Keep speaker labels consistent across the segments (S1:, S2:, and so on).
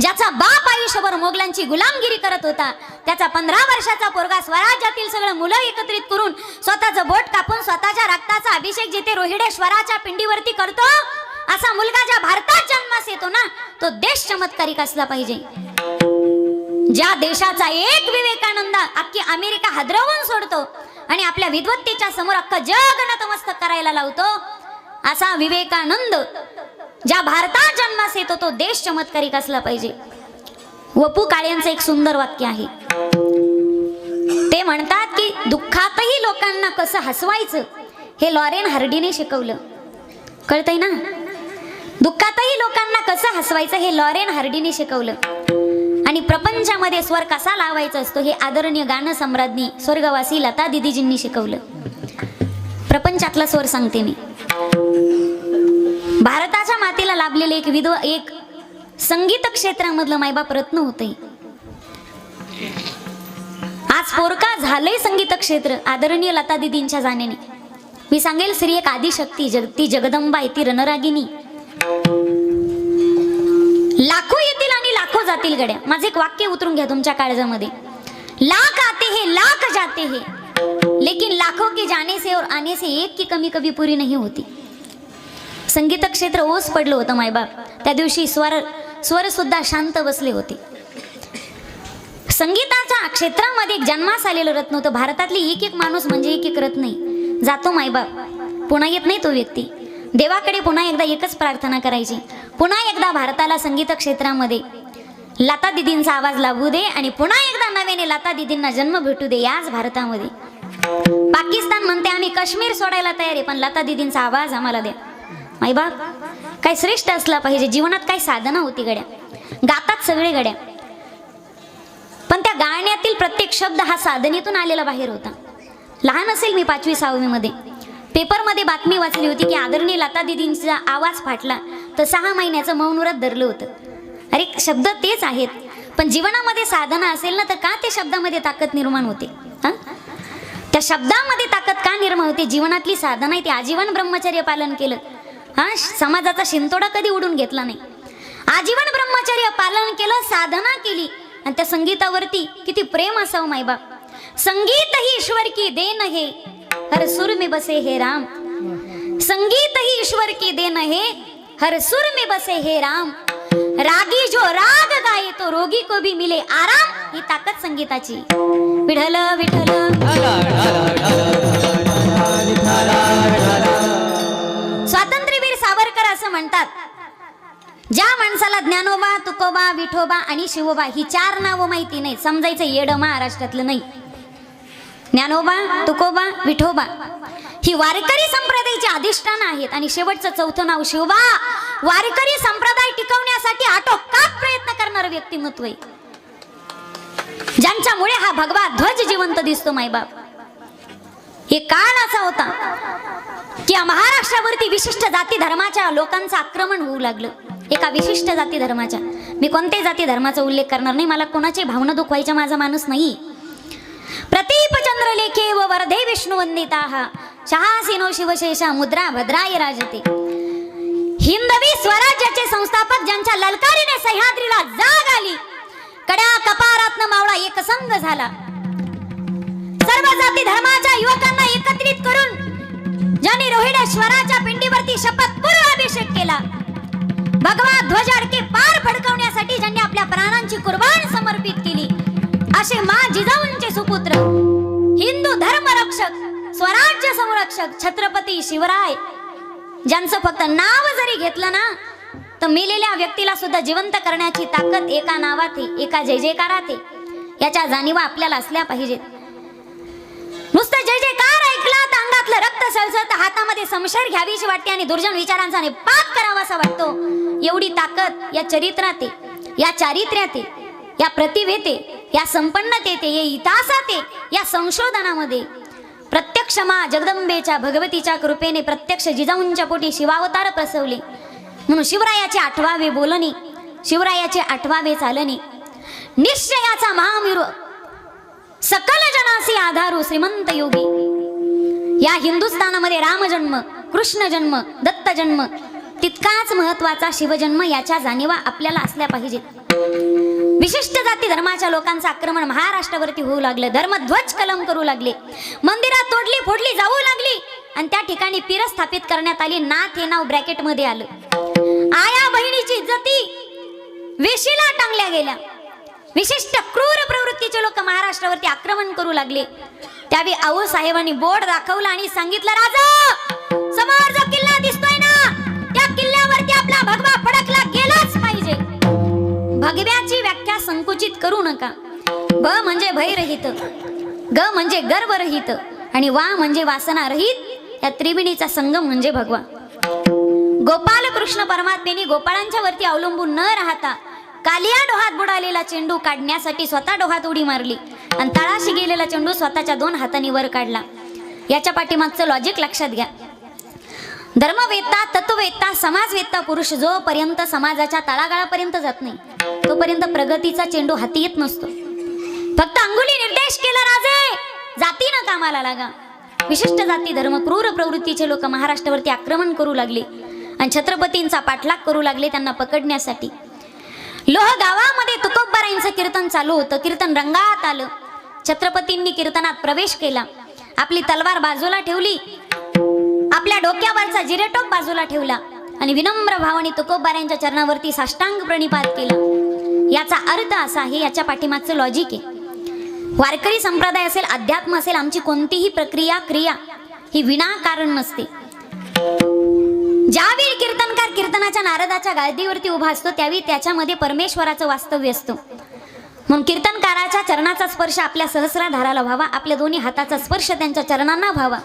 S1: ज्याचा बाप आयुष्यभर मोगलांची गुलामगिरी करत होता त्याचा पंधरा वर्षाचा पोरगा स्वराज्यातील सगळं मुलं एकत्रित करून स्वतःचं बोट कापून स्वतःच्या रक्ताचा अभिषेक जिथे रोहिडेश्वराच्या पिंडीवरती करतो असा मुलगा ज्या भारतात जन्मास येतो ना तो देश चमत्कारिक असला पाहिजे. ज्या देशाचा एक विवेकानंद अख्खी अमेरिका हादरवून सोडतो आणि आपल्या विद्वत्तेच्या समोर अख्खं जग नतमस्तक करायला लावतो असा विवेकानंद ज्या भारतात जन्मास येतो तो देश चमत्कारिक असला पाहिजे. वपू काळ्यांचं एक सुंदर वाक्य आहे. ते म्हणतात की दुःखातही लोकांना कसं हसवायचं हे लॉरेन हार्डीने शिकवलं. कळतंय ना? दुःखातही लोकांना कसं हसवायचं हे लॉरेन हार्डीने शिकवलं. आणि प्रपंचामध्ये स्वर कसा लावायचा असतो हे आदरणीय गाणं सम्राज्ञी स्वर्गवासी लता दिदीजींनी शिकवलं. प्रपंचातला स्वर सांगते मी. भारताच्या मातेला लाभलेले एक विधव एक संगीत क्षेत्रामधलं मायबाप रत्न होते. आज पोरका झालंय संगीत क्षेत्र आदरणीय लता दिदींच्या जाण्याने मी सांगेल श्री एक आदिशक्ती जग ती जगदंबा आहे ती रणरागिनी लाखो येतील आणि लाखो जातील गड्या. माझे एक वाक्य उतरून घ्या तुमच्या काळजामध्ये. लाख आते हे लाख जाते हे. लेकिन लाखों के जाने से और आने से एक की कमी कभी पूरी नहीं होती. संगीत क्षेत्र ओस पडलं होतं मायबाप. त्या दिवशी स्वर स्वरसुद्धा शांत बसले होते. संगीताच्या क्षेत्रामध्ये एक जन्मास आलेलं रत्न होतं. भारतातली एक एक माणूस म्हणजे एक एक रत्न जातो मायबाप. पुन्हा येत नाही तो व्यक्ती. देवाकडे पुन्हा एकदा एकच प्रार्थना करायची. पुन्हा एकदा भारताला संगीत क्षेत्रामध्ये लता दिदींचा आवाज लाभू दे आणि पुन्हा एकदा नव्याने लता दिदींना जन्म भेटू दे याच भारतामध्ये. पाकिस्तान म्हणते आम्ही काश्मीर सोडायला तयार आहे पण लता दिदींचा आवाज आम्हाला द्या. माईबाप काय श्रेष्ठ असला पाहिजे. जीवनात काय साधना होती गड्या. गातात सगळे गड्या. पण त्या गाण्यातील प्रत्येक शब्द हा साधनेतून आलेला बाहेर होता. लहान असेल मी पाचवी सहावीमध्ये. पेपरमध्ये बातमी वाचली होती की आदरणीय लता दिदींचा आवाज फाटला. तर सहा महिन्याचं मौन व्रत धरलं होतं. अरे शब्द तेच आहेत. पण जीवनामध्ये साधना असेल ना तर का ते शब्दामध्ये ताकद निर्माण होते? हा? त्या शब्दामध्ये ताकद का निर्माण होते? जीवनातली साधना आहे ती आजीवन ब्रह्मचर्य पालन केलं. हा समाजाचा शिंतोडा कधी उडून घेतला नाही. आजीवन ब्रह्मचर्य पालन केलं साधना केली आणि त्या संगीतावरती किती प्रेम असावं मायबाप. संगीत ही ईश्वर की देन हे हर सुर में बसे हे राम. संगीत ही ईश्वर की देन हे हर सुर में बसे हे राम. रागी जो राग गाये तो रोगी को भी मिले आराम. ही ताकद संगीताची. विठल विठल म्हणतात. ज्या माणसाला ज्ञानोबा तुकोबा विठोबा आणि शिवोबा ही चार नावं माहिती नाही समजायचं येड महाराष्ट्रातलं नाही. ज्ञानोबा तुकोबा विठोबा ही वारकरी संप्रदायाची अधिष्ठान आहेत आणि शेवटचं चौथं नाव शिवबा. वारकरी संप्रदाय टिकवण्यासाठी आटोकाट प्रयत्न करणारं व्यक्तिमत्व आहे. ज्यांच्यामुळे हा भगवा ध्वज जिवंत दिसतो मायबाप. हे काळ असा होता. की या महाराष्ट्रावरती विशिष्ट जाती धर्माच्या लोकांचं आक्रमण होऊ लागलं. एका विशिष्ट जाती धर्माच्या. मी कोणत्याही जाती धर्माचा उल्लेख करणार नाही. मला कोणाची भावना दुखवायचा माझा माणूस नाही. प्रतीप चंद्र लेखे व वर्धे विष्णू वंदिता. शहासिनो शिवशेषा मुद्रा भद्राय राजते. हिंदवी स्वराज्याचे संस्थापक ज्यांच्या ललकारीने सह्याद्रीला जाग आली. कड्या कपारातन मावळा एकसंग झाला. सर्व जाती धर्माच्या युवकांना एकत्रित करून ज्याने रोहिडेश्वराच्या पिंडीवरती शपथपूर्व अभिषेक केला. भगवा ध्वज अडके पार फडकवण्यासाठी ज्यांनी आपल्या प्राणांची कुर्बान समर्पित केली. असे मा जिजाऊंचे सुपुत्र हिंदू धर्म रक्षक स्वराज्य संरक्षक छत्रपती शिवराय ज्यांचं फक्त नाव जरी घेतलं ना तर मेलेल्या व्यक्तीला सुद्धा जिवंत करण्याची ताकद एका नावात एका जय जयकारात याच्या जाणीवा आपल्याला असल्या पाहिजेत. नुसतं जय जयकार अंगातलं रक्त सळसळत हातामध्ये समशेर घ्यावीशी वाटते आणि दुर्जन विचारांचा पाप करावासा वाटतो. एवढी ताकद या चरित्रात या चारित्र्यात या प्रतिभेते या संपन्नते या इतिहासात या संशोधनामध्ये प्रत्यक्ष मा जगदंबेच्या भगवतीच्या कृपेने प्रत्यक्ष जिजाऊंच्या पोटी शिवावतार प्रसवले. म्हणून शिवरायाचे आठवावे बोलणे शिवरायाचे आठवावे चालणे निश्चयाचा महामिरू सकल जनासी आधारू श्रीमंत योगी. या हिंदुस्थानामध्ये रामजन्म कृष्ण जन्म दत्त जन्म तितकाच महत्त्वाचा शिवजन्म याच्या जाणीवा आपल्याला असल्या पाहिजेत. विशिष्ट जाती धर्माच्या लोकांचं आक्रमण महाराष्ट्रावरती होऊ लागलं धर्मध्वज कलम करू लागले मंदिरात तोडली फोडली जाऊ लागली आणि त्या ठिकाणी पीर स्थापित करण्यात आली नाथ हे नाव ब्रॅकेटमध्ये आलं. आया बहिणीची इज्जती वेशीला टांगल्या गेल्या. विशिष्ट क्रूर प्रवृत्तीचे लोक महाराष्ट्रावरती आक्रमण करू लागले. त्यावेळी आऊ साहेबांनी बोर्ड दाखवला आणि सांगितलं राजा समोर जो किल्ला दिसतोय ना त्या किल्ल्यावरती आपला भगवा फडकला गेलाच पाहिजे. भगव्याची व्याख्या संकुचित करू नका. ब म्हणजे भयरहित ग म्हणजे गर्वरहित आणि वा म्हणजे वासना रहित या त्रिविणीचा संगम म्हणजे भगवा. गोपाल कृष्ण परमात्मेने गोपाळांच्या वरती अवलंबून न राहता कालिया डोहात बुडालेला चेंडू काढण्यासाठी स्वतः डोहात उडी मारली. आणि तळाशी गेलेला चेंडू स्वतःच्या दोन हातांनी वर काढला. याच्या पाठीमागचं लॉजिक लक्षात घ्या. धर्मवेत्ता तत्ववेत्ता समाजवेत्ता पुरुष जोपर्यंत समाजाच्या तळागाळापर्यंत जात नाही तोपर्यंत प्रगतीचा चेंडू हाती येत नसतो. फक्त अंगुली निर्देश केला राजे. जातीनं कामाला लागा. विशिष्ट जाती धर्म क्रूर प्रवृत्तीचे लोक महाराष्ट्रावरती आक्रमण करू लागले आणि छत्रपतींचा पाठलाग करू लागले त्यांना पकडण्यासाठी. लोह गावामध्ये तुकोबाराईंचं कीर्तन चालू होतं. कीर्तन रंगात आलं. छत्रपतींनी कीर्तनात प्रवेश केला. आपली तलवार बाजूला ठेवली. आपल्या डोक्यावरचा जिरेटोप बाजूला ठेवला. आणि विनम्र भावाने तुकोबारायांच्या चरणावरती साष्टांग प्रणिपात केला. याचा अर्थ असा आहे याच्या पाठीमागचं लॉजिक आहे. वारकरी संप्रदाय असेल अध्यात्म असेल आमची कोणतीही प्रक्रिया क्रिया ही विनाकारण नसते. ज्यावेळी कीर्तनकार कीर्तनाच्या नारदाच्या गादीवरती उभा असतो त्यावेळी त्याच्यामध्ये परमेश्वराचं वास्तव्य असतं. म्हणून कीर्तनकाराच्या चरणाचा स्पर्श आपल्या सहस्राधाराला व्हावा आपल्या दोन्ही हाताचा स्पर्श त्यांच्या चरणांना व्हावा.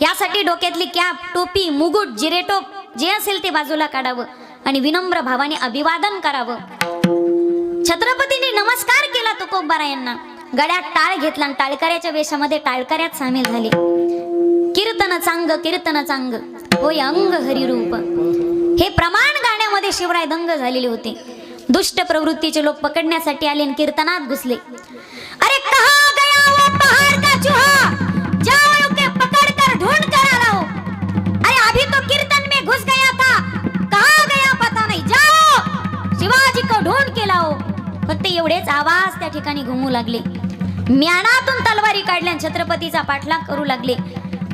S1: यासाठी डोक्यातली कॅप टोपी मुगुट जिरेटोप जे असेल ते बाजूला काढावं आणि विनम्र भावाने अभिवादन करावं. छत्रपतीने नमस्कार केला तुकोबारा यांना. गड्यात टाळ घेतला आणि टाळकऱ्याच्या वेशामध्ये टाळकऱ्यात सामील झाले. कीर्तन चांग कीर्तन चांग. होय अंग हरिरूप. हे प्रमाण गाण्यामध्ये शिवराय दंग झालेले होते. दुष्ट प्रवृत्तीचे लोक पकडण्यासाठी आले आणि कीर्तनात घुसले. अरे कहा गया वो पहाड़ का चूहा? जाओ के पकड़ कर ढूंढ कर आ लाओ अरे अभी तो कीर्तन में घुस गया था। कहा गया पता नहीं। जाओ शिवाजी को ढूंढ के लाओ. फक्त एवढेच आवाज त्या ठिकाणी घुमू लागले. म्यानातून तलवारी काढल्या छत्रपतीचा पाठलाग करू लागले.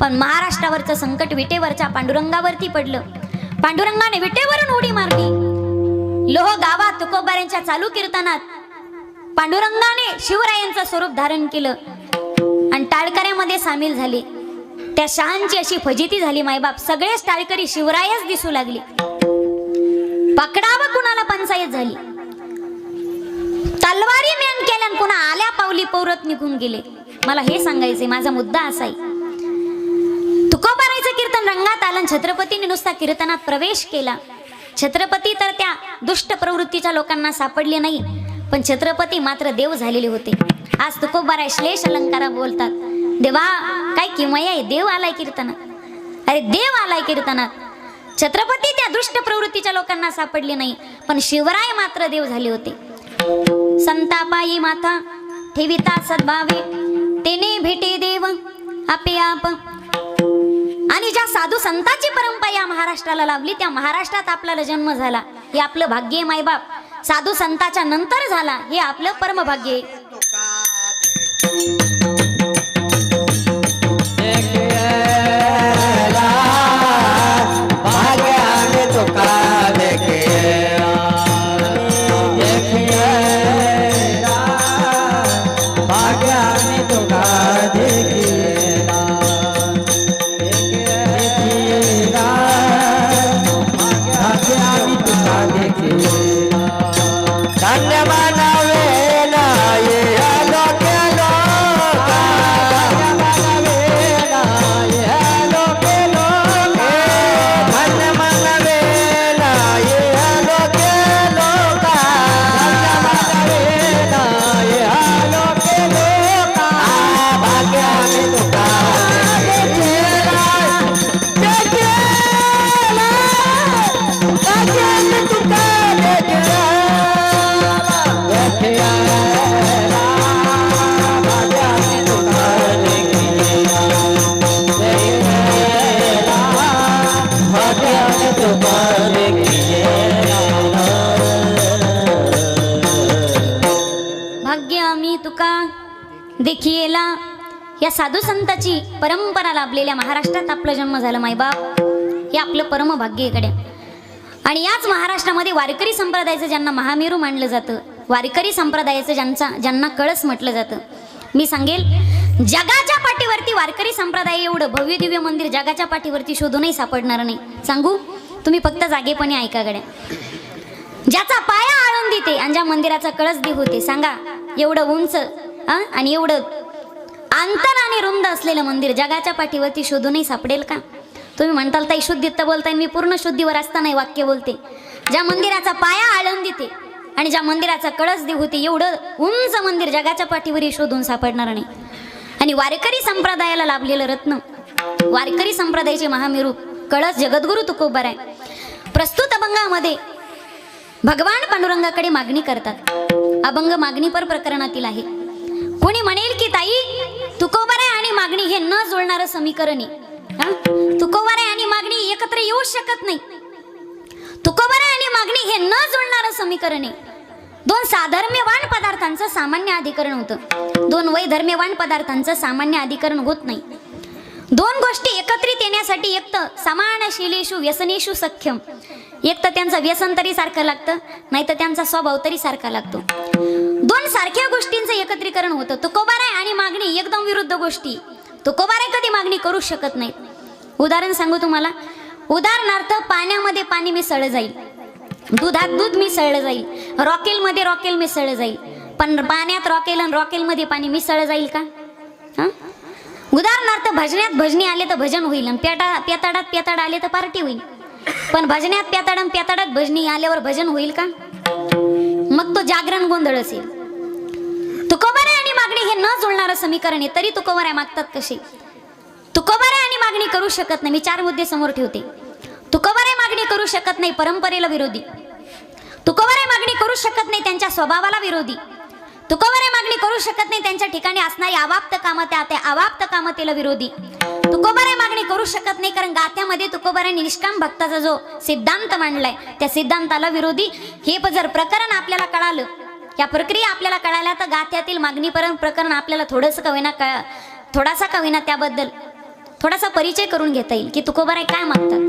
S1: पण महाराष्ट्रावरचं संकट विटेवरच्या पांडुरंगावरती पडलं. पांडुरंगाने विटेवरून उडी मारली. लोह गावात तुकोबाऱ्यांच्या चालू कीर्तनात पांडुरंगाने शिवरायांचं स्वरूप धारण केलं आणि टाळकऱ्यामध्ये सामील झाले. त्या शहांची अशी फजिती झाली मायबाप सगळेच टाळकरी शिवरायच दिसू लागले. पकडावं कुणाला पंचायत झाली? तलवारी मेन केल्या कुणा पुन्हा आल्या पावली पौरत निघून गेले? मला हे सांगायचे माझा मुद्दा असाय. कीर्तन रंगात आलं. छत्रपतीने नुसता कीर्तनात प्रवेश केला. छत्रपती तर त्या दुष्ट प्रवृत्तीच्या लोकांना सापडले नाही पण छत्रपती मात्र देव झालेले होते. आज तुकोबाराय श्लेष अलंकारा बोलतात देवा काय किमया आहे? देव आलाय कीर्तनात. अरे देव आलाय कीर्तनात. छत्रपती त्या दुष्ट प्रवृत्तीच्या लोकांना सापडले नाही पण शिवराय मात्र देव झाले होते. संतापाई माथा ठेविता सद्भावे तेने भेटे देव आपे आप आणि ज्या साधू संतांची परंपरा या महाराष्ट्राला लाभली त्या महाराष्ट्रात आपल्याला जन्म झाला. हे आपलं भाग्य आहे मायबाप. साधू संताच्या नंतर झाला हे आपलं परमभाग्य आहे.
S2: देखिएला
S1: या साधू संताची परंपरा लाभलेल्या महाराष्ट्रात आपला जन्म झाला मायबाप हे आपलं परमभाग्य इकडे. आणि याच महाराष्ट्रामध्ये वारकरी संप्रदायाचं ज्यांना महामेरू मानलं जातं वारकरी संप्रदायाचं ज्यांचा ज्यांना कळस म्हटलं जातं. मी सांगेल जगाच्या पाठीवरती वारकरी संप्रदाय एवढं भव्य दिव्य मंदिर जगाच्या पाठीवरती शोधूनही सापडणार नाही. सांगू? तुम्ही फक्त जागेपणे ऐका गड्या. ज्याचा पाया आळंदी ते आणि ज्या मंदिराचा कळस देव होते सांगा. एवढं उंच आणि एवढं अंतर आणि रुंद असलेलं मंदिर जगाच्या पाठीवरती शोधूनही सापडेल का? तुम्ही म्हणताल ताई शुद्धीत तर बोलताय मी पूर्ण शुद्धीवर असतानाही वाक्य बोलते. ज्या मंदिराचा पाया आळंदी ते आणि ज्या मंदिराचा कळस देऊ होते एवढं उंच मंदिर जगाच्या पाठीवरही शोधून सापडणार नाही. आणि वारकरी संप्रदायाला लाभलेलं रत्न. वारकरी संप्रदायाचे महामेरू कळस जगद्गुरु तुकोबर आहे. प्रस्तुत अभंगामध्ये भगवान पांडुरंगाकडे मागणी करतात. अभंग मागणीपर प्रकरणातील आहे. कोणी म्हणेल की ताई तुकोबर आहे आणि मागणी हे न जुळणारं समीकरण आहे. हा? तुकोबर आहे आणि मागणी एकत्र येऊ शकत नाही. तुकोबर आहे आणि मागणी हे न जुळणारं समीकरण आहे. दोन साधर्म्यवान पदार्थांचं सामान्य अधिकरण होतं. दोन वैधर्म्यवान पदार्थांचं सामान्य अधिकरण होत नाही. दोन गोष्टी एकत्रित येण्यासाठी एक तर समानशिलेषु व्यसनेषु सख्यम. एक तर त्यांचं व्यसन तरी सारखं लागतं नाही तर त्यांचा स्वभाव तरी सारखा लागतो. दोन सारख्या गोष्टींचं एकत्रीकरण होतं. तुकोबाराय आणि मागणी एकदम विरुद्ध गोष्टी. तुकोबाराय कधी मागणी करू शकत नाही उदाहरण सांगू तुम्हाला. उदाहरणार्थ पाण्यामध्ये पाणी मिसळलं जाईल. दुधात दूध मिसळलं जाईल. रॉकेलमध्ये रॉकेल मिसळलं जाईल. पण पाण्यात रॉकेल आणि रॉकेलमध्ये पाणी मिसळलं जाईल का? हां? उदाहरणार्थ भजण्यात भजनी आले तर भजन होईल आणि पेटा पेताडात पेताड आले तर पार्टी होईल. पण भजण्यात पेताड आणि पेताडात भजनी आल्यावर भजन होईल का? मग तो जागरण गोंधळ असेल. तुकोबाराय आणि मागणी हे न जुळणारं समीकरण आहे तरी तुकोबाराय मागतात कसे? तुकोबाराय आणि मागणी करू शकत नाही मी चार मुद्दे समोर ठेवते. तुकोबाराय मागणी करू शकत नाही परंपरेला विरोधी. तुकोबाराय मागणी करू शकत नाही त्यांच्या स्वभावाला विरोधी. तुकोबाराय मागणी करू शकत नाही त्यांच्या ठिकाणी असणारी अवाप्त कामं त्या अवाप्त कामतेला विरोधी. मागणी करू शकत नाही कारण गाथ्यामध्ये तुकोबारायने निष्काम भक्ताचा जो सिद्धांत मांडलाय त्या सिद्धांताला विरोधी. हे जर प्रकरण आपल्याला कळालं या प्रक्रिया आपल्याला कळाल्या तर गाथ्यातील मागणीपर्यंत प्रकरण आपल्याला थोडंसं कविना कळ थोडासा कविना त्याबद्दल थोडासा परिचय करून घेता येईल की तुकोबाराय काय मागतात.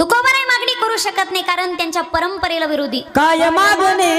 S1: तुकोबाराय मागणी करू शकत नाही कारण त्यांच्या परंपरेला विरोधी.
S2: काय मागणे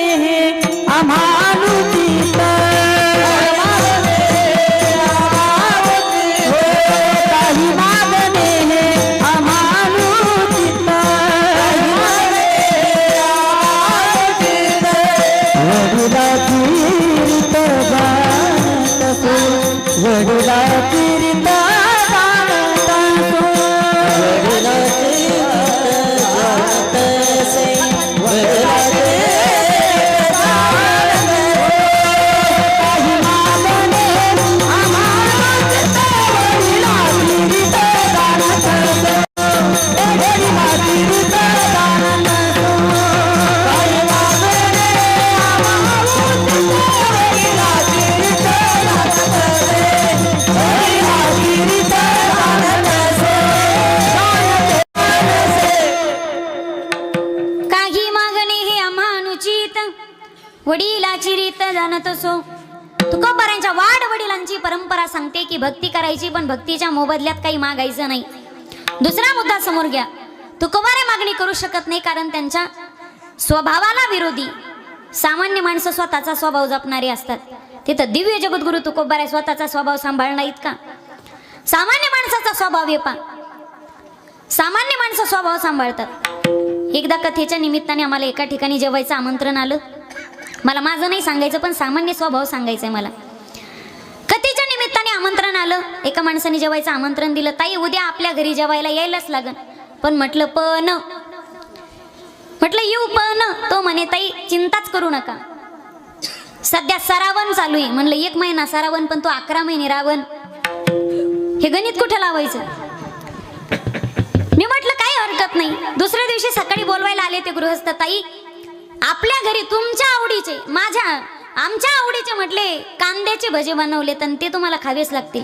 S1: भक्तीच्या मोबदल्यात काही मागायचं नाही. दुसरा मुद्दा समोर घ्या. तुकोबारे मागणी करू शकत नाही कारण त्यांच्या स्वभावाला विरोधी. सामान्य माणसं स्वतःचा स्वभाव जपणारे असतात. तिथं दिव्य जगद्गुरु तुकोबारे स्वतःचा स्वभाव सांभाळणार आहेत का? सामान्य माणसाचा स्वभाव येपा सामान्य माणसं स्वभाव सांभाळतात. एकदा कथेच्या निमित्ताने आम्हाला एका ठिकाणी जेवायचं आमंत्रण आलं. मला माझं नाही सांगायचं पण सामान्य स्वभाव सांगायचं आहे मला. निमित्ताने आमंत्रण आलं. एका माणसाने जेवायचं आमंत्रण दिलं. ताई उद्या आपल्या घरी जेवायला यायलाच लागन. पण म्हटलं पण. म्हटलं येऊ पण. तो म्हणे ताई चिंताच करू नका. सध्या सरावण चालू आहे. म्हणलं एक महिना सरावण पण तो अकरा महिने रावण हे गणित कुठं लावायचं? मी म्हटलं काही हरकत नाही. दुसऱ्या दिवशी सकाळी बोलवायला आले ते गृहस्थ. ताई आपल्या घरी तुमच्या आवडीचे माझ्या आमच्या आवडीचे म्हटले कांद्याचे भजे बनवले तर ते तुम्हाला खावेच लागतील.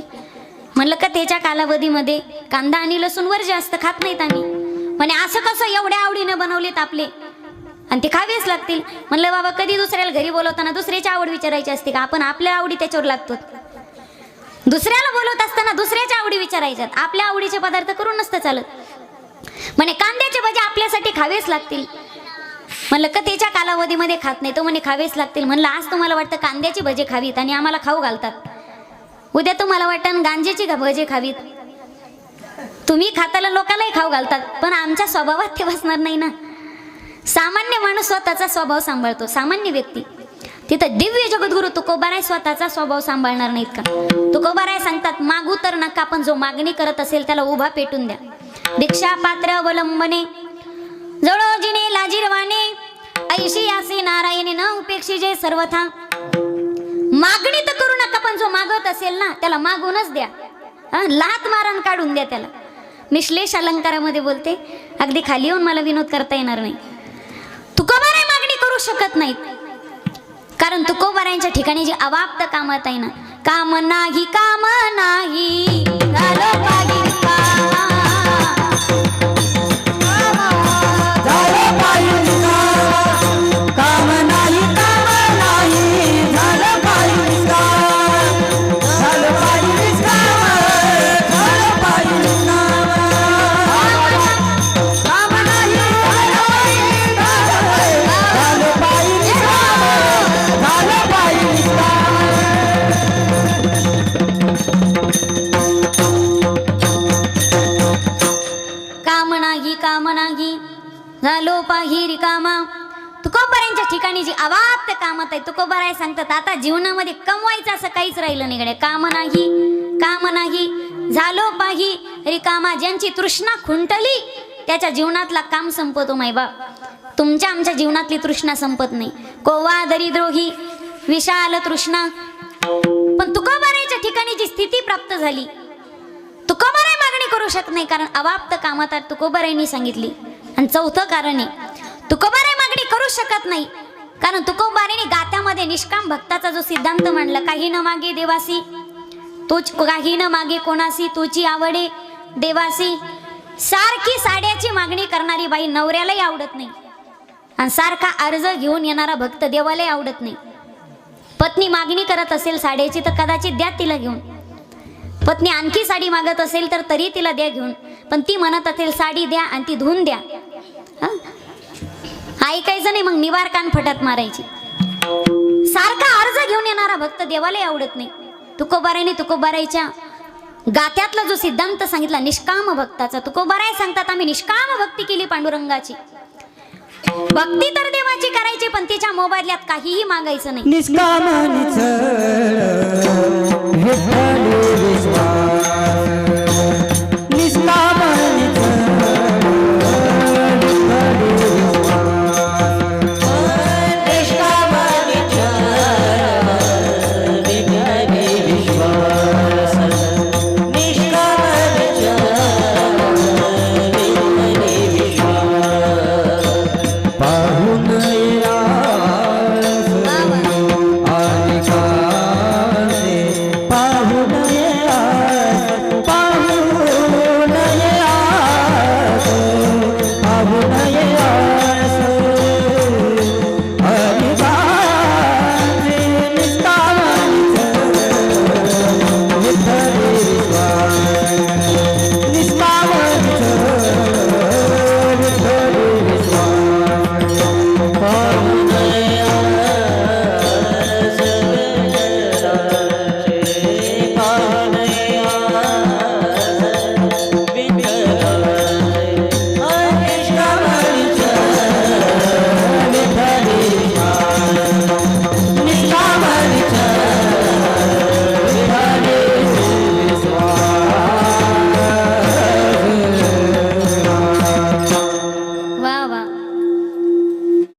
S1: म्हणलं का त्याच्या कालावधीमध्ये कांदा आणि लसूणवर जास्त खात नाहीत आम्ही. म्हणे असं कसं एवढ्या आवडीने बनवलेत आपले? आणि ते खावेच लागतील. म्हणलं बाबा कधी दुसऱ्याला घरी बोलवताना दुसऱ्याची आवड विचारायची असते का? आपण आपल्या आवडी त्याच्यावर लागतो दुसऱ्याला बोलवत असताना दुसऱ्याच्या आवडी विचारायच्यात. आपल्या आवडीचे पदार्थ करून नसतं चालत. म्हणे कांद्याचे भजे आपल्यासाठी खावेच लागतील. म्हणलं कथेच्या कालावधीमध्ये खात नाही? तो म्हणे खावेच लागतील. म्हणलं आज तुम्हाला वाटतं कांद्याची भजे खावीत आणि आम्हाला खाऊ घालतात. उद्या तुम्हाला वाटतं गांजेची घ- भजे खावीत. तुम्ही खाताला लोकांनाही खाऊ घालतात पण आमच्या स्वभावात ते बसणार नाही ना. सामान्य माणूस स्वतःचा स्वभाव सांभाळतो सामान्य व्यक्ती. तिथं दिव्य जगद्गुरु तुकोबाराय स्वतःचा स्वभाव सांभाळणार नाहीत का? तुकोबाराय सांगतात मागू तर नका पण जो मागणी करत असेल त्याला उभा पेटून द्या. दीक्षा पात्र अवलंबने जळोजीने लाजीरवाने ऐशी असे नारायणे न उपेक्षी जे सर्वथा. मागणी तर करू नका पण जो मागत असेल ना त्याला मागूनच द्या. लात मारण काढून द्या त्याला. मी श्लेष अलंकारामध्ये बोलते अगदी खाली येऊन मला विनोद करता येणार नाही. तुकोबाराय मागणी करू शकत नाहीत. कारण तुकोबारायांच्या ठिकाणी जी अवाप्त कामात आहे ना काम नाही काम नाही. जी अवाप्त कामात आहे तुकोबाराय सांगतात. आता जीवनामध्ये कमवायचं असं काहीच राहिलं नाही काम नाही काम नाही. झालो पाही रिकामा ज्यांची तृष्णा खुंटली त्याच्या जीवनातला काम संपतो मायबाप तुमच्या आमच्या जीवनातली तृष्णा संपत नाही. कोवा दरिद्रोही विशाल तृष्णा. पण तुकोबारायच्या ठिकाणी जी स्थिती प्राप्त झाली तुकोबाराय मागणी करू शकत नाही कारण अवाप्त कामात तुकोबारायनी सांगितली. आणि चौथं कारण आहे तुकोबाराय मागणी करू शकत नाही कारण तुकोबारायने गात्यामध्ये निष्काम भक्ताचा जो सिद्धांत मांडला काही न मागे देवासी तूच काही न मागे कोणासी तुची आवडे देवासी. सारखी साड्याची मागणी करणारी बाई नवऱ्यालाही आवडत नाही. आणि सारखा अर्ज घेऊन येणारा भक्त देवालाही आवडत नाही. पत्नी मागणी करत असेल साड्याची तर कदाचित द्या तिला घेऊन. पत्नी आणखी साडी मागत असेल तर तरी तिला द्या घेऊन. पण ती म्हणत असेल साडी द्या आणि ती धुवून द्या. हं? ऐकायचं नाही मग निवार कान फटत मारायची. सारखा अर्ज घेऊन येणारा भक्त देवालाही आवडत नाही. तुकोबारायने तुकोबारायच्या गात्यातला जो सिद्धांत सांगितला निष्काम भक्ताचा तुकोबाराय सांगतात आम्ही निष्काम भक्ती केली पांडुरंगाची. भक्ती तर देवाची करायची पण तिच्या मोबाईल्यात काहीही मागायचं नाही.
S2: निष्काम